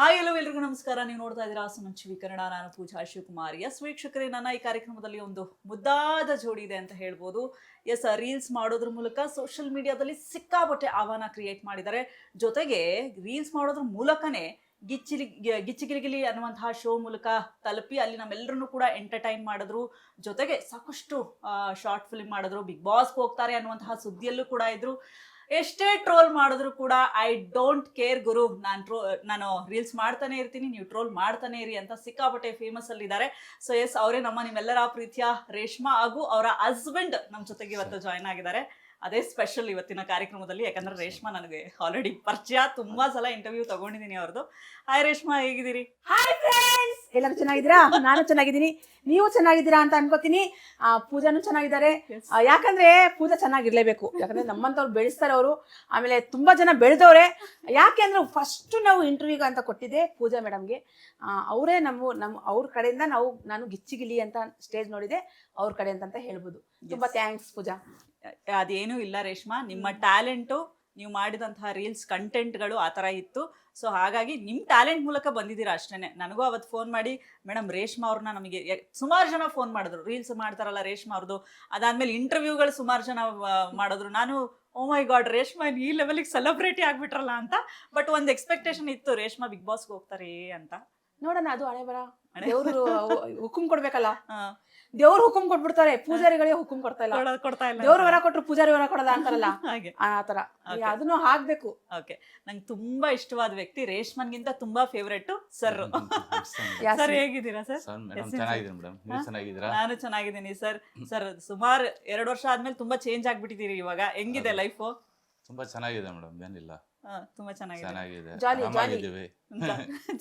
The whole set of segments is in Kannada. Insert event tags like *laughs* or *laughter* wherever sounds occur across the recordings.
ಹಾಯ್, ಎಲ್ಲೋ ಎಲ್ರಿಗೂ ನಮಸ್ಕಾರ. ನೀವು ನೋಡ್ತಾ ಇದ್ದೀರಾ ಸುಮಂಚಿವಿ ಕನ್ನಡ ನಾನು ಪೂಜಾ ಶಿವಕುಮಾರ್. ಎಸ್ ವೀಕ್ಷಕರೇ, ನನ್ನ ಈ ಕಾರ್ಯಕ್ರಮದಲ್ಲಿ ಒಂದು ಮುದ್ದಾದ ಜೋಡಿ ಇದೆ ಅಂತ ಹೇಳ್ಬೋದು. ಎಸ್ ರೀಲ್ಸ್ ಮಾಡೋದ್ರ ಮೂಲಕ ಸೋಷಿಯಲ್ ಮೀಡಿಯಾದಲ್ಲಿ ಸಿಕ್ಕಾಪಟ್ಟೆ ಆಹ್ವಾನ ಕ್ರಿಯೇಟ್ ಮಾಡಿದ್ದಾರೆ. ಜೊತೆಗೆ ರೀಲ್ಸ್ ಮಾಡೋದ್ರ ಮೂಲಕನೇ ಗಿಚ್ಚಿಲಿ ಗಿಚ್ಚಿಗಿರಿಗಿಲಿ ಅನ್ನುವಂತಹ ಶೋ ಮೂಲಕ ತಲುಪಿ ಅಲ್ಲಿ ನಮ್ಮೆಲ್ಲರನ್ನು ಕೂಡ ಎಂಟರ್ಟೈನ್ ಮಾಡಿದ್ರು. ಜೊತೆಗೆ ಸಾಕಷ್ಟು ಶಾರ್ಟ್ ಫಿಲ್ಮ್ ಮಾಡಿದ್ರು. ಬಿಗ್ ಬಾಸ್ಗೆ ಹೋಗ್ತಾರೆ ಅನ್ನುವಂತಹ ಸುದ್ದಿಯಲ್ಲೂ ಕೂಡ ಇದ್ರು. ಎಷ್ಟೇ ಟ್ರೋಲ್ ಮಾಡಿದ್ರು ಕೂಡ, ಐ ಡೋಂಟ್ ಕೇರ್ ಗುರು, ನಾನು ಟ್ರೋ, ನಾನು ರೀಲ್ಸ್ ಮಾಡ್ತಾನೆ ಇರ್ತೀನಿ, ನೀವು ಟ್ರೋಲ್ ಮಾಡ್ತಾನೆ ಇರಿ ಅಂತ ಸಿಕ್ಕಾಪಟ್ಟೆ ಫೇಮಸ್ ಅಲ್ಲಿದ್ದಾರೆ ಸೊ ಎಸ್ ಅವರೇ ನಮ್ಮ ನಿಮ್ಮೆಲ್ಲರ ಪ್ರೀತಿಯ ರೇಷ್ಮಾ ಹಾಗೂ ಅವರ ಹಸ್ಬೆಂಡ್ ನಮ್ಮ ಜೊತೆಗೆ ಇವತ್ತು ಜಾಯ್ನ್ ಆಗಿದ್ದಾರೆ. ಅದೇ ಸ್ಪೆಷಲ್ ಇವತ್ತಿನ ಕಾರ್ಯಕ್ರಮದಲ್ಲಿ ಯಾಕಂದ್ರೆ ರೇಷ್ಮಾ ನನಗೆ ಆಲ್ರೆಡಿ ಪರಿಚಯ ತುಂಬಾ ಸಲ ಇಂಟರ್ವ್ಯೂ ತಗೊಂಡಿದ್ದೀನಿ ಅವ್ರದ್ದು. ಹಾಯ್ ರೇಷ್ಮಾ ಹೇಗಿದ್ದೀರಿ? ಹಾಯ್ ಫ್ರೆಂಡ್ಸ್ ಎಲ್ಲರೂ ಚೆನ್ನಾಗಿದ್ದೀರಾ? ನಾನು ಚೆನ್ನಾಗಿದ್ದೀನಿ. ನೀವು ಚೆನ್ನಾಗಿದ್ದೀರಾ ಅಂತ ಅನ್ಕೋತೀನಿ. ಆ, ಪೂಜಾನು ಚೆನ್ನಾಗಿದ್ದಾರೆ. ಆ, ಯಾಕಂದ್ರೆ ಪೂಜಾ ಚೆನ್ನಾಗಿರ್ಲೇಬೇಕು. ಯಾಕಂದ್ರೆ ನಮ್ಮಂತವ್ರು ಬೆಳೆಸ್ತಾರೆ ಅವರು ಆಮೇಲೆ ತುಂಬಾ ಜನ ಬೆಳೆದವ್ರೆ. ಯಾಕೆ ಅಂದ್ರೆ ಫಸ್ಟ್ ನಾವು ಇಂಟರ್ವ್ಯೂ ಅಂತ ಕೊಟ್ಟಿದ್ದೆ ಪೂಜಾ ಮೇಡಮ್ಗೆ ಅವರೇ ನಮ್ಮ ನಮ್ಮ ಅವ್ರ ಕಡೆಯಿಂದ ನಾವು ನಾನು ಗಿಚ್ಚಿಗಿಲಿ ಅಂತ ಸ್ಟೇಜ್ ನೋಡಿದೆ. ಅವ್ರ ಕಡೆ ಅಂತ ಹೇಳ್ಬೋದು. ತುಂಬಾ ಥ್ಯಾಂಕ್ಸ್ ಪೂಜಾ. ಅದೇನೂ ಇಲ್ಲ ರೇಷ್ಮಾ. ನಿಮ್ಮ ಟ್ಯಾಲೆಂಟು ನೀವು ಮಾಡಿದಂತಹ ರೀಲ್ಸ್ ಕಂಟೆಂಟ್ಗಳು ಆ ಥರ ಇತ್ತು. ಸೊ ಹಾಗಾಗಿ ನಿಮ್ಮ ಟ್ಯಾಲೆಂಟ್ ಮೂಲಕ ಬಂದಿದ್ದೀರಾ ಅಷ್ಟೇ ನನಗೂ ಅವತ್ತು ಫೋನ್ ಮಾಡಿ ಮೇಡಮ್ ರೇಷ್ಮಾ ಅವ್ರನ್ನ ನಮಗೆ ಸುಮಾರು ಜನ ಫೋನ್ ಮಾಡಿದ್ರು. ರೀಲ್ಸ್ ಮಾಡ್ತಾರಲ್ಲ ರೇಷ್ಮಾ ಅವ್ರದ್ದು. ಅದಾದ್ಮೇಲೆ ಇಂಟರ್ವ್ಯೂಗಳು ಸುಮಾರು ಜನ ಮಾಡಿದ್ರು. ನಾನು ಓ ಮೈ ಗಾಡ್ ರೇಷ್ಮಾ ಈ ಲೆವೆಲಿಗೆ ಸೆಲೆಬ್ರಿಟಿ ಆಗ್ಬಿಟ್ರಲ್ಲ ಅಂತ. ಬಟ್ ಒಂದು ಎಕ್ಸ್ಪೆಕ್ಟೇಷನ್ ಇತ್ತು ರೇಷ್ಮಾ ಬಿಗ್ ಬಾಸ್ಗೆ ಹೋಗ್ತಾರೆ ಅಂತ. ನೋಡೋಣ ಅದು ಹಣೆ ಬರ. ಹುಕುಮ್ ಹುಕುಂ ಕೊಡ್ಬೇಕಲ್ಲ. ದೇವ್ರು ಹುಕುಂ ಕೊಟ್ಬಿಡ್ತಾರೆ ಪೂಜಾರಿಗಳಿಗೆ ಹುಕುಂ ಕೊಡ್ತಾ ಇಲ್ಲ. ದೇವ್ರ ಕೊಡ್ತಾ ಇಲ್ಲ ದೇವ್ರು ವರ ಕೊಟ್ರು ಪೂಜಾರಿ ವರ ಕೊಡಲ್ಲ ಅಂತಾರಲ್ಲ? ಹಾಗೆ. ಆ ತರ Okay. ಅದನ್ನು ಆಗ್ಬೇಕು ಓಕೆ ನಂಗೆ ತುಂಬಾ ಇಷ್ಟವಾದ ವ್ಯಕ್ತಿ ರೇಷ್ಮನ್ಗಿಂತ ತುಂಬಾ ಫೇವ್ರೆಟ್ ಸರ್. ಸರ್ ಹೇಗಿದ್ದೀರಾ ಸರ್ ಸರ್ ಮೇಡಮ್ ಚೆನ್ನಾಗಿದ್ದೀನಿ ಮೇಡಮ್ ನೀವು ಹಾ? ಚೆನ್ನಾಗಿದ್ದೀರಾ? ನಾನು ಚೆನ್ನಾಗಿದ್ದೀನಿ ಸರ್ ಸರ್ ಸುಮಾರು ಎರಡು ವರ್ಷ ಆದ್ಮೇಲೆ ತುಂಬಾ ಚೇಂಜ್ ಆಗ್ಬಿಟ್ಟಿದ್ದೀರಿ ಇವಾಗ. ಹೆಂಗಿದೆ ಲೈಫ್ ತುಂಬಾ ಚೆನ್ನಾಗಿದೆ ಮೇಡಮ್ ಏನಿಲ್ಲ. ತುಂಬಾ ಚೆನ್ನಾಗಿದೆ. ಚೆನ್ನಾಗಿದೆ. Jolly, ಆರಾಮಾಗಿದ್ದೀವಿ.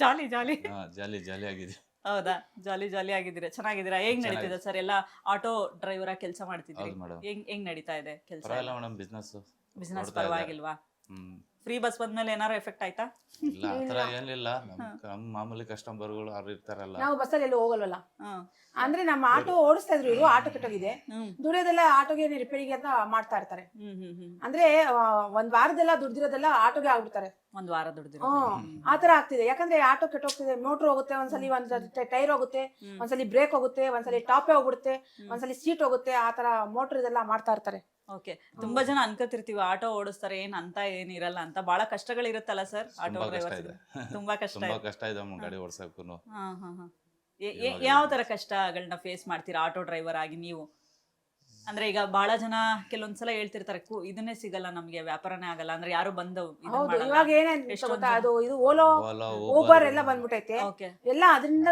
ಜಾಲಿ ಜಾಲಿ. ಹಾ *laughs* ಜಾಲಿ ಜಾಲಿ ಆಗಿದೆ ಹೌದಾ? ಜಾಲಿ ಜಾಲಿ ಆಗಿದ್ದೀರಾ? ಚೆನ್ನಾಗಿದ್ದೀರಾ? ಹೇಗ್. ನಡೀತಿದೆ ಸರ್? ಎಲ್ಲ ಆಟೋ ಡ್ರೈವರ್ ಆಗಿ ಕೆಲಸ ಮಾಡ್ತಿದ್ರಿ? ಹೌದು ಹೆಂಗ್ ಹೆಂಗ್ ನಡೀತಾ ಇದೆ ಕೆಲಸ? ಪರವಾಗಿಲ್ಲ ಮೇಡಮ್ ಬಿಸ್ನೆಸ್ ಬಿಸ್ನೆಸ್ ಪರವಾಗಿಲ್ವಾ? ಹ್ಮ್. ಫ್ರೀ ಬಸ್ ಬಂದ್ಮೇಲೆ ಏನಾರು ಎಫೆಕ್ಟ್ ಆಯ್ತಾ? ಇಲ್ಲ ಆತರ ಏನಿಲ್ಲ. ನಮ್ಮ ನಮ್ ಮಾಮೂಲಿ ಕಸ್ಟಮರ್ಗಳು ಅವ್ರು ಇರ್ತಾರಲ್ಲ. ನಾವು ಬಸ್ಸಲ್ಲಿ ಎಲ್ಲೂ ಹೋಗಲ್ವಲ್ಲ? ಅಂದ್ರೆ ನಮ್ಮ ಆಟೋ ಓಡಿಸ್ತಾ ಇದ್ರು ಇವರು ಆಟೋ ಕೆಟ್ಟೋಗಿದೆ. ಹ್ಮ್. ದುಡಿಯೋದೆಲ್ಲ ಆಟೋಗೆ ರಿಪೇರಿಗೆ ಅಂತ ಮಾಡ್ತಾ ಇರ್ತಾರೆ. ಹ್ಮ್ ಹ್ಮ್ ಹ್ಮ್. ಅಂದ್ರೆ ಆ, ಒಂದ್ ವಾರದೆಲ್ಲ ದುಡ್ದಿರೋದೆಲ್ಲ ಆಟೋಗೆ ಆಗ್ಬಿಡ್ತಾರೆ. ಒಂದ್ ವಾರ ದುಡ್ದಿರೋ ಹ್ಮ್. ಆತರ ಆಗ್ತಿದೆ. ಯಾಕಂದ್ರೆ ಆಟೋ ಕೆಟ್ಟೋಗ್ತಿದೆ ಮೋಟರ್ ಹೋಗುತ್ತೆ ಒಂದ್ಸಲಿ ಒಂದ್ ಟೈರ್ ಹೋಗುತ್ತೆ. ಒಂದ್ಸಲಿ ಬ್ರೇಕ್ ಹೋಗುತ್ತೆ ಒಂದ್ಸಲಿ ಟಾಪೇ ಹೋಗ್ಬಿಡುತ್ತೆ ಒಂದ್ಸಲಿ ಸೀಟ್ ಹೋಗುತ್ತೆ ಆತರ ಮೋಟರ್ ಇದೆಲ್ಲ ಮಾಡ್ತಾ ಇರ್ತಾರೆ. ಓಕೆ ತುಂಬಾ ಜನ ಅನ್ಕೋತಿರ್ತೀವಿ ಆಟೋ ಓಡಿಸ್ತಾರೆ ಏನ್ ಅಂತ ಏನಿರಲ್ಲ ಅಂತ. ಬಹಳ ಕಷ್ಟಗಳಿರುತ್ತಲ್ಲ ಸರ್ ಆಟೋ ತುಂಬಾ ಕಷ್ಟ ಡ್ರೈವರ್ಸ್? ಇದೆ. ತುಂಬಾ ಕಷ್ಟ ತುಂಬಾ ಇದೆ. ಕಷ್ಟ ಇದೆ ಮೇಡಮ್ ಗಾಡಿ ಓಡ್ಸಕ್ಕೂ ಯಾವ ತರ ಕಷ್ಟಗಳನ್ನ ಫೇಸ್ ಮಾಡ್ತೀರಾ ಆಟೋ ಡ್ರೈವರ್ ಆಗಿ ನೀವು? ಅಂದ್ರೆ ಈಗ ಬಹಳ ಜನ ಕೆಲವೊಂದ್ಸಲ ಹೇಳ್ತಿರ್ತಾರೆ "ಕು- ಇದನ್ನೇ ಸಿಗಲ್ಲ ನಮ್ಗೆ ವ್ಯಾಪಾರನೇ ಆಗಲ್ಲ. ಅಂದ್ರೆ ಯಾರು ಬಂದು ಹೌದು ಇವಾಗ ಏನೇನು ಎಷ್ಟೊಂದ್ ಗೊತ್ತಾ ಅದು ಇದು ಓಲೋ ಓಬರ್ ಊಬರ್ ಎಲ್ಲ ಬಂದ್ಬಿಟ್ಟೈತೆ ಎಲ್ಲ ಅದರಿಂದ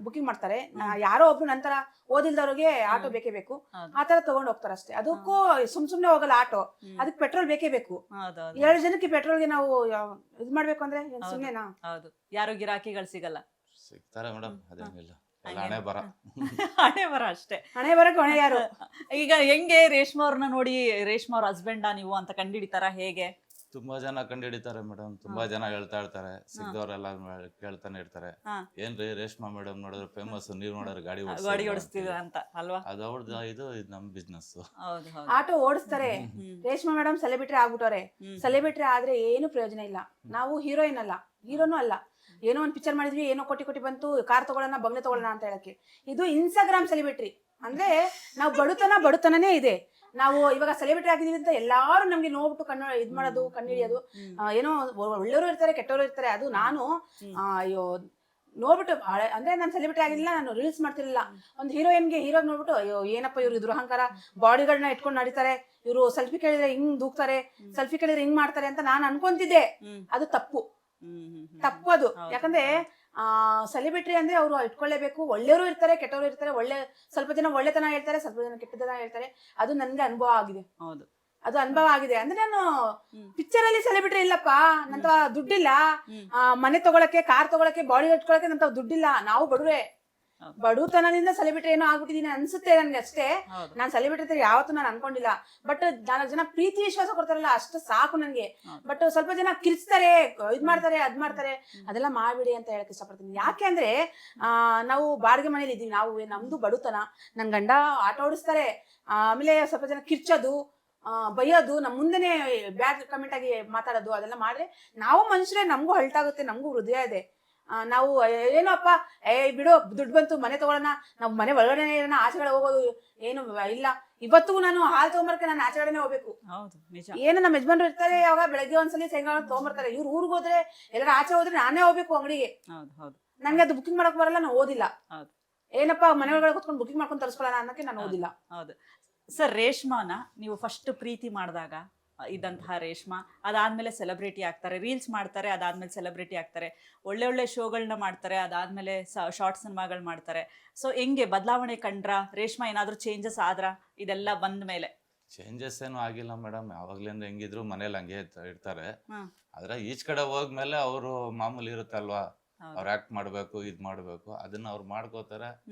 ಬುಕಿಂಗ್ ಮಾಡ್ತಾರೆ. ಯಾರೋ ಒಬ್ರು ನಂತರ ಓದಿಲ್ದವ್ರಿಗೆ ಆಟೋ ಬೇಕೇ ಬೇಕು. ಹೌದು. ಆ ತರ ತಗೊಂಡ್ ಹೋಗ್ತಾರೆ ಅಷ್ಟೇ. ಅದಕ್ಕೂ ಸುಮ್ ಸುಮ್ನೆ ಹೋಗಲ್ಲ ಆಟೋ. ಅದಕ್ಕೆ ಪೆಟ್ರೋಲ್ ಬೇಕೇ ಬೇಕು. ಹೌದೌದು ಏಳು ಜನಕ್ಕೆ ಪೆಟ್ರೋಲ್ಗೆ ನಾವು ಇದು ಇದ್ ಮಾಡ್ಬೇಕು ಅಂದ್ರೆ ಏನ್ ಹೌದು. ಸುಮ್ನೆನಾ? ಹೌದು. ಯಾರು ಗಿರಾಕಿಗಳು ಸಿಗಲ್ಲ. ಸಿಗ್ತಾರೆ ಮೇಡಮ್ ಅದೇನಿಲ್ಲ? ಹಣೆ ಬರ. *laughs* ಹಣೆ ಬರ ಅಷ್ಟೇ. ಹಣೆ ಬರ ಕೊನೆ ಯಾರು *laughs* ಈಗ ಹೆಂಗೆ ರೇಷ್ಮಾ ಅವ್ರನ್ನ ನೋಡಿ ರೇಷ್ಮಾ ಅವ್ರ ಹಸ್ಬೆಂಡಾ ನೀವು ಅಂತ ಕಂಡಿಡಿತಾರ ಹೇಗೆ? ತುಂಬಾ ಜನ ಕಂಡಿಡಿತಾರೆ ಮೇಡಮ್ ತುಂಬಾ ಜನ ಹೇಳ್ತಾ ಇರ್ತಾರೆ. ಸಿಗ್ದವ್ರೆಲ್ಲ ಕೇಳ್ತಾನೆ ಇರ್ತಾರೆ. ಏನ್ರಿ ರೇಷ್ಮಾ ಮೇಡಮ್ ನೋಡಿದ್ರೆ ಫೇಮಸ್ ನೀವ್ ನೋಡಿದ್ರೆ ಗಾಡಿ ಗಾಡಿ ಓಡಿಸ್ತೀವಿ ಅಂತ ಅಲ್ವಾ? ಅದು ಅವ್ರದ್ದು ಇದು ಇದು ನಮ್ ಬಿಸ್ನೆಸ್ ಹೌದು ಹೌದು. ಆಟೋ ಓಡಿಸ್ತಾರೆ. ರೇಷ್ಮಾ ಮೇಡಮ್ ಸೆಲೆಬ್ರಿಟಿ ಆಗ್ಬಿಟ್ಟವ್ರೆ. ಸೆಲೆಬ್ರಿಟಿ ಆದ್ರೆ ಏನು ಪ್ರಯೋಜನ ಇಲ್ಲ. ನಾವು ಹೀರೋಯಿನ್ ಅಲ್ಲ. ಹೀರೋನು ಅಲ್ಲ. ಏನೋ ಒಂದು ಪಿಕ್ಚರ್ ಮಾಡಿದ್ವಿ ಏನೋ ಕೊಟ್ಟಿ ಕೊಟ್ಟಿ ಬಂತು ಕಾರ್ ತಗೊಳ್ಳೋಣ ಬಂಗ್ಲೆ ತಗೊಳ್ಳೋಣ ಅಂತ ಹೇಳಕ್ಕೆ. ಇದು ಇನ್ಸ್ಟಾಗ್ರಾಮ್ ಸೆಲೆಬ್ರಿಟಿ ಅಂದ್ರೆ ನಾವು ಬಡತನ ಬಡತನನೇ ಇದೆ. ನಾವು ಇವಾಗ ಸೆಲೆಬ್ರಿಟಿ ಆಗಿದೀವಿ ಅಂತ ಎಲ್ಲಾರು ನಮ್ಗೆ ನೋಡ್ಬಿಟ್ಟು ಕಣ್ಣು ಇದ್ ಮಾಡೋದು ಕಣ್ಣು ಹಿಡಿಯೋದು. ಏನೋ ಒಳ್ಳೆಯವರು ಇರ್ತಾರೆ ಕೆಟ್ಟವರು ಇರ್ತಾರೆ ಅದು ನಾನು ಅಯ್ಯೋ ನೋಡ್ಬಿಟ್ಟು ಅಂದ್ರೆ ನಾನು ಸೆಲೆಬ್ರಿಟಿ ಆಗಿಲ್ಲ ನಾನು ರೀಲ್ಸ್ ಮಾಡ್ತಿರ್ಲಿಲ್ಲ. ಒಂದು ಹೀರೋಯಿನ್ಗೆ ಹೀರೋ ನೋಡ್ಬಿಟ್ಟು ಅಯ್ಯೋ ಏನಪ್ಪ ಇವ್ರು ದುರಹಂಕಾರ ಬಾಡಿಗಳನ್ನ ಇಟ್ಕೊಂಡು ನಡೀತಾರೆ. ಇವರು ಸೆಲ್ಫಿ ಕೇಳಿದ್ರೆ ಹಿಂಗ್ ದೂಕ್ತಾರೆ. ಸೆಲ್ಫಿ ಕೇಳಿದ್ರೆ ಹಿಂಗ್ ಮಾಡ್ತಾರೆ ಅಂತ ನಾನು ಅನ್ಕೊಂತಿದ್ದೆ. ಅದು ತಪ್ಪು. ಹ್ಮ್, ಹ್ಮ್, ಹ್ಮ್. ತಪ್ಪು ಅದು ಯಾಕಂದ್ರೆ ಆ ಸೆಲೆಬ್ರಿಟಿ ಅಂದ್ರೆ ಅವರು ಇಟ್ಕೊಳ್ಳೇಬೇಕು ಒಳ್ಳೆಯವರು ಇರ್ತಾರೆ ಕೆಟ್ಟವರು ಇರ್ತಾರೆ ಒಳ್ಳೆ ಸ್ವಲ್ಪ ಜನ ಒಳ್ಳೆತನ ಹೇಳ್ತಾರೆ ಸ್ವಲ್ಪ ಜನ ಕೆಟ್ಟತನ ಹೇಳ್ತಾರೆ ಅದು ನನ್ಗೆ ಅನುಭವ ಆಗಿದೆ ಹೌದು ಅದು ಅನುಭವ ಆಗಿದೆ ಅಂದ್ರೆ ನಾನು. ಪಿಕ್ಚರ್ ಅಲ್ಲಿ ಸೆಲೆಬ್ರಿಟಿ ಇಲ್ಲಪ್ಪ ನಂತ ದುಡ್ಡಿಲ್ಲ ಮನೆ ತಗೊಳಕ್ಕೆ ಕಾರ್ ತಗೊಳಕ್ಕೆ ಬಾಡಿ ಇಟ್ಕೊಳಕ್ಕೆ ನಂತ ದುಡ್ಡಿಲ್ಲ ನಾವು ಬಡವ್ರೆ ಬಡತನದಿಂದ ಸೆಲೆಬ್ರಿಟಿ ಏನೋ ಆಗ್ಬಿಟ್ಟಿದೀನಿ ಅನ್ಸುತ್ತೆ ನನ್ಗೆ ಅಷ್ಟೇ. ನಾನ್ ಸೆಲೆಬ್ರಿಟಿ ಅಂತ ಯಾವತ್ತೂ ನಾನು ಅನ್ಕೊಂಡಿಲ್ಲ. ಬಟ್ ನಾಲ್ಕು ಜನ ಪ್ರೀತಿ ವಿಶ್ವಾಸ ಕೊಡ್ತಾರಲ್ಲ ಅಷ್ಟು ಸಾಕು ನನ್ಗೆ. ಬಟ್ ಸ್ವಲ್ಪ ಜನ ಕಿರ್ಚ್ತಾರೆ ಇದ್ ಮಾಡ್ತಾರೆ ಅದ್ ಮಾಡ್ತಾರೆ. ಅದೆಲ್ಲ ಮಾಡ್ಬಿಡಿ ಅಂತ ಹೇಳಕ್ ಇಷ್ಟಪಡ್ತೀನಿ. ಯಾಕೆ ಅಂದ್ರೆ ಆ ನಾವು ಬಾಡಿಗೆ ಮನೇಲಿ ಇದೀವಿ ನಾವು ನಮ್ದು ಬಡತನ. ನನ್ ಗಂಡ ಆಟ ಓಡಿಸ್ತಾರೆ. ಆಮೇಲೆ ಸ್ವಲ್ಪ ಜನ ಕಿರ್ಚೋದು ಆ, ಬೈಯೋದು ನಮ್ಮ ಮುಂದೆನೆ ಬ್ಯಾಡ್ ಕಮೆಂಟ್ ಆಗಿ ಮಾತಾಡೋದು ಅದೆಲ್ಲ ಮಾಡ್ರೆ ನಾವು ಮನುಷ್ಯರೇ ನಮಗೂ ಹಲ್ಟಾಗುತ್ತೆ ನಮಗೂ ಹೃದಯ ಇದೆ. ನಾವು ಏನೋ ಅಪ್ಪ ಏ ಬಿಡು ದುಡ್ಡು ಬಂತು ಮನೆ ತಗೊಳ್ಳೋಣ. ನಾವು ಮನೆ ಒಳಗಡೆ ಇರೋಣ ಆಚೆಗಡೆ ಹೋಗೋದು ಏನು ಇಲ್ಲ. ಇವತ್ತಿಗೂ ನಾನು ಹಾಲು ತಗೊಂಬರ್ಕೆ ನಾನು ಆಚೆಗಡೆನೆ ಹೋಗ್ಬೇಕು. ಏನು ನಮ್ಮ ಯಜಮಾನ್ರು ಇರ್ತಾರೆ ಯಾವಾಗ ಬೆಳಗ್ಗೆ ಒಂದ್ಸಲಿ ಸಾಯಂಕಾಲ ತಗೊಂಬರ್ತಾರೆ. ಇವ್ರು ಊರಿಗೆ ಹೋದ್ರೆ ಎಲ್ಲರ ಆಚೆ ಹೋದ್ರೆ ನಾನೇ ಹೋಗ್ಬೇಕು ಅಂಗಡಿಗೆ. ಹೌದು ಹೌದು. ನನ್ಗೆ ಅದು ಬುಕಿಂಗ್ ಮಾಡಕ್ ಬರಲ್ಲ ನಾನು ಓದಿಲ್ಲ. ಏನಪ್ಪ ಮನೆ ಒಳಗಡೆ ಕುತ್ಕೊಂಡು ಬುಕಿಂಗ್ ಮಾಡ್ಕೊಂಡು ತರಿಸ್ಕೊಳ್ಳೋಣ ಅನ್ನಕ್ಕೆ ನಾನು ಓದಿಲ್ಲ. ಹೌದು. ಸರ್ ರೇಷ್ಮಾನ ನೀವು ಫಸ್ಟ್ ಪ್ರೀತಿ ಮಾಡಿದಾಗ? ಇದ್ದಂತಹ ರೇಷ್ಮಾ ಅದಾದ್ಮೇಲೆ ಸೆಲೆಬ್ರಿಟಿ ಆಗ್ತಾರೆ ರೀಲ್ಸ್ ಮಾಡ್ತಾರೆ ಅದಾದ್ಮೇಲೆ ಸೆಲೆಬ್ರಿಟಿ ಆಗ್ತಾರೆ ಒಳ್ಳೆ ಒಳ್ಳೆ ಶೋಗಳನ್ನ ಮಾಡ್ತಾರೆ ಅದಾದ್ಮೇಲೆ ಶಾರ್ಟ್ ಸಿನಿಮಾಗಳು ಮಾಡ್ತಾರೆ. ಸೊ ಹೆಂಗೆ ಬದಲಾವಣೆ ಕಂಡ್ರ? ರೇಷ್ಮಾ ಏನಾದರೂ ಚೇಂಜಸ್ ಆದ್ರ? ಇದೆಲ್ಲ ಬಂದ ಮೇಲೆ. ಚೇಂಜಸ್ ಏನು ಆಗಿಲ್ಲ ಮೇಡಮ್ ಯಾವಾಗ್ಲಿಂದ ಹೆಂಗಿದ್ರು ಮನೇಲಿ ಹಂಗೆ ಇರ್ತ- ಇರ್ತಾರೆ. ಆದ್ರೆ ಈಚ್ ಕಡೆ ಹೋದ್ಮೇಲೆ ಅವರು ಮಾಮೂಲಿ ಇರುತ್ತಲ್ವಾ? ಅಲ್ವಾ ಅವ್ರು ಆಕ್ಟ್ ಮಾಡ್ಬೇಕು ಇದ್ ಮಾಡ್ಬೇಕು ಅದನ್ನ ಅವ್ರು ಮಾಡ್ಕೋತಾರೆ.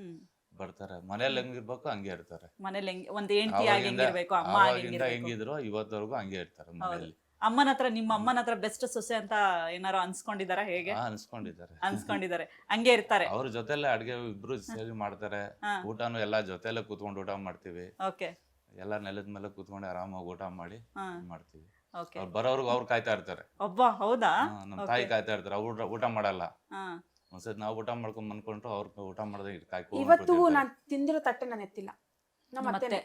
ಬರ್ತಾರೆ. ಮನೇಲಿ ಹೆಂಗಿರ್ಬೇಕು ಹಂಗೆ ಇರ್ತಾರೆ. ಮನೇಲಿ ಹೆಂಗ್ ಒಂದ್ ಹೆಂಡತಿ ಆಗಿ ಹೆಂಗಿರ್ಬೇಕು ಅಮ್ಮ ಆಗಿ ಅವಾಗಿಂದ ಹೆಂಗಿರ್ಬೇಕು ಹೆಂಗಿದ್ರು ಇವತ್ತವರೆಗೂ ಹಂಗೆ ಇರ್ತಾರೆ ಮನೆಯಲ್ಲಿ. ಅಮ್ಮನ ಹತ್ರ ನಿಮ್ಮ ಅಮ್ಮನ ಹತ್ರ ಬೆಸ್ಟ್ ಸೊಸೆ ಅಂತ ಏನಾರು ಅನ್ಸ್ಕೊಂಡಿದಾರ ಹೇಗೆ? ಹಾ, ಅನ್ಸ್ಕೊಂಡಿದ್ದಾರೆ. ಅನ್ಸ್ಕೊಂಡಿದ್ದಾರೆ. ಹಂಗೆ ಇರ್ತಾರೆ. ಅವ್ರ ಜೊತೆಲೆ ಅಡ್ಗೆ ಇಬ್ರು ಸೇರಿ ಮಾಡ್ತಾರೆ. ಹಾ. ಊಟನು ಎಲ್ಲಾ ಜೊತೆಲೆ ಕೂತ್ಕೊಂಡು ಊಟ ಮಾಡ್ತೀವಿ. ಓಕೆ. ಎಲ್ಲ ನೆಲದ ಮೇಲೆ ಕೂತ್ಕೊಂಡು ಆರಾಮಾಗಿ ಊಟ ಮಾಡಿ ಹಾ. ಮಾಡ್ತೀವಿ. ಓಕೆ. ಅವ್ರು ಬರೋರ್ಗು ಅವ್ರು ಕಾಯ್ತಾ ಇರ್ತಾರೆ. ಒಬ್ಬ ಹೌದಾ? ಹಾ, ನಮ್ ತಾಯಿ. ಕಾಯ್ತಾ ಇರ್ತಾರೆ. ಅವ್ರು ಊಟ ಮಾಡಲ್ಲ. ಹಾ. ಒಂದ್ಸತಿ ನಾವು ಊಟ ಮಾಡ್ಕೊಂಡ್ ಬಂದ್ಕೊಂಡ್ರು ಅವ್ರ ಊಟ ಮಾಡದೆ ಕಾಯ್ಕೊಂಡು ಇವತ್ತು ನಾನ್ ತಿಂದಿರೋ ತಟ್ಟೆ ನಾನು ಎತ್ತಿಲ್ಲ. ನಮ್ಮ ಅತ್ತೆನೆ.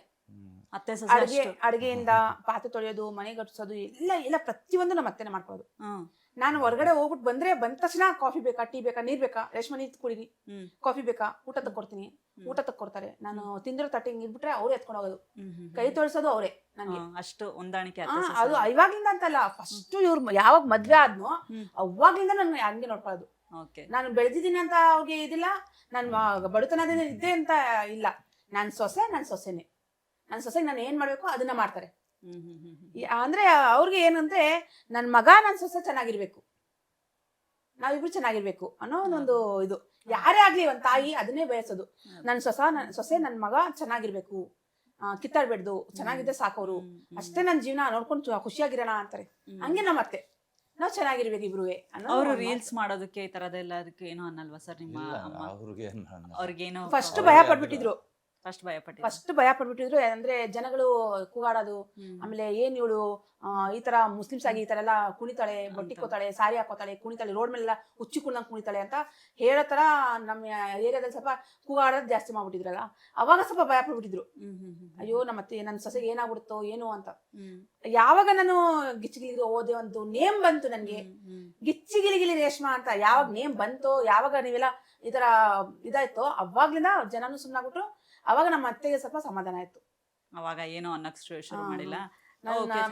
ಅತ್ತೆ ಸೊಸೆ ಅಡ್ಗೆ ಅಷ್ಟು. ಅಡ್ಗೆಯಿಂದ ಪಾತ್ರೆ ತೊಳೆಯೋದು ಮನೆ ಗಟ್ಟಿಸೋದು ಎಲ್ಲ ಎಲ್ಲ ಪ್ರತಿಯೊಂದು ನಮ್ಮ ಅತ್ತೆನೆ ಮಾಡ್ಕೊಳ್ಳೋದು. ಹ್ಮ್. ನಾನು ಹೊರಗಡೆ ಹೋಗ್ಬಿಟ್ಟು ಬಂದ್ರೆ ಬಂದ ತಕ್ಷಣ ಕಾಫಿ ಬೇಕಾ ಟೀ ಬೇಕಾ ನೀರ್ ಬೇಕಾ ರೇಷ್ಮೆ ನೀರ್ ಕುಡೀರಿ. ಹ್ಮ್. ಕಾಫಿ ಬೇಕಾ ಊಟ ತಕ್ಕೊಡ್ತೀನಿ. ಊಟ ತಕ್ಕೊಡ್ತಾರೆ. ನಾನು ತಿಂದಿರೋ ತಟ್ಟೆ ಇಟ್ಬಿಟ್ರೆ ಅವ್ರೇ ಎತ್ಕೊಂಡು ಹೋಗೋದು. ಹ್ಮ್, ಹ್ಮ್, ಕೈ ತೊಳಿಸೋದು ಅವರೇ ನನಗೆ ಹ್ಮ್, ಅಷ್ಟು ಹೊಂದಾಣಿಕೆ ಅತ್ತೆ ಸೊಸೆ. ಅದು ಇವಾಗ್ಲಿಂದ ಅಂತಲ್ಲ ಫಸ್ಟ್ ಇವ್ರು ಯಾವಾಗ ಮದ್ವೆ ಆದ್ನೋ ಹ್ಮ್. ಅವಾಗ್ಲಿಂದ ನಾನು ಹಂಗೆ ನೋಡ್ಕೊಳ್ಳೋದು. ನಾನು ಬೆಳೆದಿದ್ದೀನಿ ಅಂತ ಅವ್ರಿಗೆ ಇದಿಲ್ಲ ನಾನು ಬಡತನದ ಇದ್ದೆ ಅಂತ ಇಲ್ಲ. ನಾನು ಸೊಸೆ ನನ್ನ ಸೊಸೆನೆ. ನನ್ನ ಸೊಸೆಗೆ ನಾನು ಏನ್ ಮಾಡ್ಬೇಕು ಅದನ್ನ ಮಾಡ್ತಾರೆ. ಅಂದ್ರೆ ಅವ್ರಿಗೆ ಏನಂದ್ರೆ ನನ್ನ ಮಗ ನನ್ನ ಸೊಸೆ ಚೆನ್ನಾಗಿರ್ಬೇಕು. ನಾವಿಬ್ರು ಚೆನ್ನಾಗಿರ್ಬೇಕು ಅನ್ನೋ ಒಂದು ಇದು. ಯಾರೇ ಆಗ್ಲಿ ಒಂದ್ ತಾಯಿ ಅದನ್ನೇ ಬಯಸೋದು. ನನ್ನ ಸೊಸ ನನ್ ಸೊಸೆ ನನ್ನ ಮಗ ಚೆನ್ನಾಗಿರ್ಬೇಕು. ಕಿತ್ತಾಡ್ಬೇಡ್ದು. ಚೆನ್ನಾಗಿದ್ದೆ ಸಾಕೋರು. ಅಷ್ಟೇ ನನ್ನ ಜೀವನ ನೋಡ್ಕೊಂಡು ಖುಷಿಯಾಗಿರೋಣ ಅಂತಾರೆ. ಹಂಗೆ ನಮ್ಮ ಅತ್ತೆ. ನಾವು ಚೆನ್ನಾಗಿರ್ಬೇಕು ಇಬ್ರುವೆ ಅನ್ನೋ ಅವರು ರೀಲ್ಸ್ ಮಾಡೋದಕ್ಕೆ ಈ ತರದೆಲ್ಲ ಅದಕ್ಕೆ ಏನೋ ಅನ್ನಲ್ವಾ ಸರ್ ನಿಮ್ಮ ಅವ್ರಿಗೆ ಏನ್ ಅವ್ರಿಗೇನೋ ಫಸ್ಟ್ ಭಯ ಪಟ್ಬಿಟ್ಟಿದ್ರು. ಪಡ್ಬಿಟ್ಟಿದ್ರು ಫಸ್ಟ್ ಭಯ ಪಟ್ಟಿದ್ರು ಫಸ್ಟ್ ಭಯ ಪಡ್ಬಿಟ್ಟಿದ್ರು ಅಂದ್ರೆ ಜನಗಳು ಕೂಗಾಡೋದು. ಆಮೇಲೆ ಏನ್ ಇವಳು ಈ ತರ ಮುಸ್ಲಿಮ್ಸ್ ಆಗಿ ಈ ತರ ಎಲ್ಲ ಕುಣಿತಾಳೆ ಬಟ್ಟಿ ಅಂತ. ಕೋತಾಳೆ ಸಾರಿ ಹಾಕೋತಾಳೆ ಕುಣಿತಾಳೆ ರೋಡ್ ಮೇಲೆಲ್ಲ ಹುಚ್ಚಿ ಕುಣ್ದಂಗ್ ಕುಣಿತಾಳೆ ಅಂತ ಹೇಳೋ ತರ ನಮ್ಮ ಏರಿಯಾದಲ್ಲಿ ಸ್ವಲ್ಪ ಕೂಗಾಡೋದು ಜಾಸ್ತಿ ಮಾಡ್ಬಿಟ್ಟಿದ್ರಲ್ಲ ಅವಾಗ ಸ್ವಲ್ಪ ಭಯ ಪಡ್ಬಿಟ್ಟಿದ್ರು ಅಯ್ಯೋ ನಮ್ಮ ಅತ್ತೆ ನನ್ನ ಸೊಸೆಗೆ ಏನಾಗ್ಬಿಡುತ್ತೋ ಏನು ಅಂತ ಯಾವಾಗ ನಾನು ಗಿಚ್ಚಿಗಿಲಿಗೆ ಓದೆ ಒಂದು ನೇಮ್ ಬಂತು ನನ್ಗೆ. ಗಿಚ್ಚಿಗಿಲಿಗಿಲಿ ರೇಷ್ಮಾ ಅಂತ ಯಾವಾಗ ನೇಮ್ ಬಂತೋ ಯಾವಾಗ ನೀವೆಲ್ಲ ಈ ತರ ಇದಾಯ್ತೋ ಅವಾಗ್ಲಿಂದ ಜನನು ಸುಮ್ಮನಾಗ್ಬಿಟ್ರು ಅವಾಗ ನಮ್ಮ ಅತ್ತೆಗೆ ಸ್ವಲ್ಪ ಸಮಾಧಾನ ಆಯ್ತು. ಅವಾಗ ಏನೋ ಅನ್ನಕ್ ಶುರು ಮಾಡಿಲ್ಲ?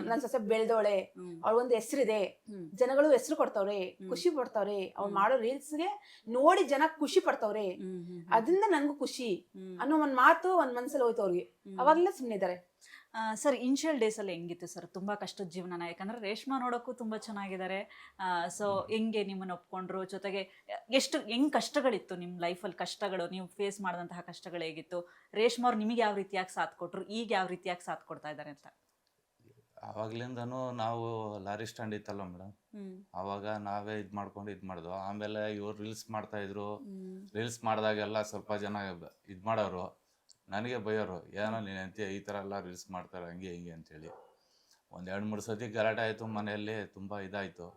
ನನ್ನ ಸೊಸೆ ಬೆಳ್ದೋಳೆ ಅವಳೊಂದು ಹೆಸರಿದೆ. ಜನಗಳು ಹೆಸರು ಕೊಡ್ತಾವ್ರೆ ಖುಷಿ ಪಡ್ತಾವ್ರೆ. ಹ್ಮ್. ಮಾಡೋ ರೀಲ್ಸ್ಗೆ ನೋಡಿ ಜನ ಖುಷಿ ಪಡ್ತಾವ್ರೆ. ಅದರಿಂದ ನನ್ಗೂ ಖುಷಿ. ಅನ್ನೋ ಒಂದ್ ಮಾತು ಒಂದ್ ಮನ್ಸಲ್ಲಿ ಹೋಯ್ತು ಅವ್ರಿಗೆ. ಅವಾಗಲೇ ಸುಮ್ಮನಿದ್ದಾರೆ ಸರ್ ಇನ್ಷಿಯಲ್ ಡೇಸ್ ಅಲ್ಲಿ ಹೆಂಗಿತ್ತು ಸರ್? ತುಂಬಾ ಕಷ್ಟದ ಜೀವನ ಯಾಕಂದ್ರೆ ರೇಷ್ಮಾ ನೋಡೋಕ್ಕೂ ತುಂಬಾ ಚೆನ್ನಾಗಿದ್ದಾರೆ. ಸೊ ಹೆಂಗೆ ನಿಮ್ಮನ್ನ ಒಪ್ಕೊಂಡ್ರು? ಜೊತೆಗೆ ಎಷ್ಟು ಹೆಂಗ್ ಕಷ್ಟಗಳಿತ್ತು ನಿಮ್ಮ ಲೈಫಲ್ಲಿ ಕಷ್ಟಗಳು? ನೀವು ಫೇಸ್ ಮಾಡಿದಂತಹ ಕಷ್ಟಗಳು ಹೇಗಿತ್ತು? ರೇಷ್ಮಾ ಅವ್ರು ನಿಮಗೆ ಯಾವ ರೀತಿಯಾಗಿ ಸಾಥ್ ಕೊಟ್ರು? ಈಗ ಯಾವ ರೀತಿಯಾಗಿ ಸಾಥ್ ಕೊಡ್ತಾ ಇದ್ದಾರೆ ಅಂತ? ಅವಾಗ್ಲಿಂದನು ನಾವು ಲಾರಿ ಸ್ಟ್ಯಾಂಡ್ ಇತ್ತಲ್ಲ ಮೇಡಮ್ ಅವಾಗ ನಾವೇ ಇದ್ ಮಾಡ್ಕೊಂಡು ಇದ್ ಮಾಡಿದ್ವು ಆಮೇಲೆ ಇವ್ರು ರೀಲ್ಸ್ ಮಾಡ್ತಾ ಇದ್ರು. ರೀಲ್ಸ್ ಮಾಡಿದಾಗೆಲ್ಲ ಸ್ವಲ್ಪ ಜನ ಇದ್ ಮಾಡೋರು. ನನಗೆ ಬೈಯೋರು ಏನೋ ನೀನು ಅಂತೀಯ ಈ ಥರ ಎಲ್ಲ ರೀಲ್ಸ್ ಮಾಡ್ತಾರೆ, ಹಂಗೆ ಹಿಂಗೆ ಅಂತೇಳಿ. ಒಂದು ಎರಡು ಮೂರು ಸತಿ ಗಲಾಟೆ ಆಯಿತು ಮನೆಯಲ್ಲಿ, ತುಂಬ ಇದಾಯಿತು.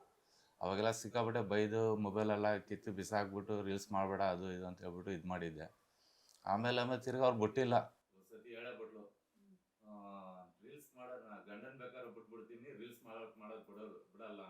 ಅವಾಗೆಲ್ಲ ಸಿಕ್ಕಾಬಿಟ್ಟೆ ಬೈದು ಮೊಬೈಲೆಲ್ಲ ಕಿತ್ತು ಬಿಸಾಕ್ಬಿಟ್ಟು ರೀಲ್ಸ್ ಮಾಡಬೇಡ, ಅದು ಇದು ಅಂತ ಹೇಳ್ಬಿಟ್ಟು ಇದು ಮಾಡಿದ್ದೆ. ಆಮೇಲೆ ಆಮೇಲೆ ತಿರ್ಗಿ ಅವ್ರು ಬಿಟ್ಟಿಲ್ಲ. ರೀಲ್ಸ್ ಮಾಡೋದು ಗಂಡನ ಬಿಟ್ಬಿಡ್ತೀನಿ ರೀಲ್ಸ್ ಮಾಡೋದು ಬಿಡಲ್ಲ.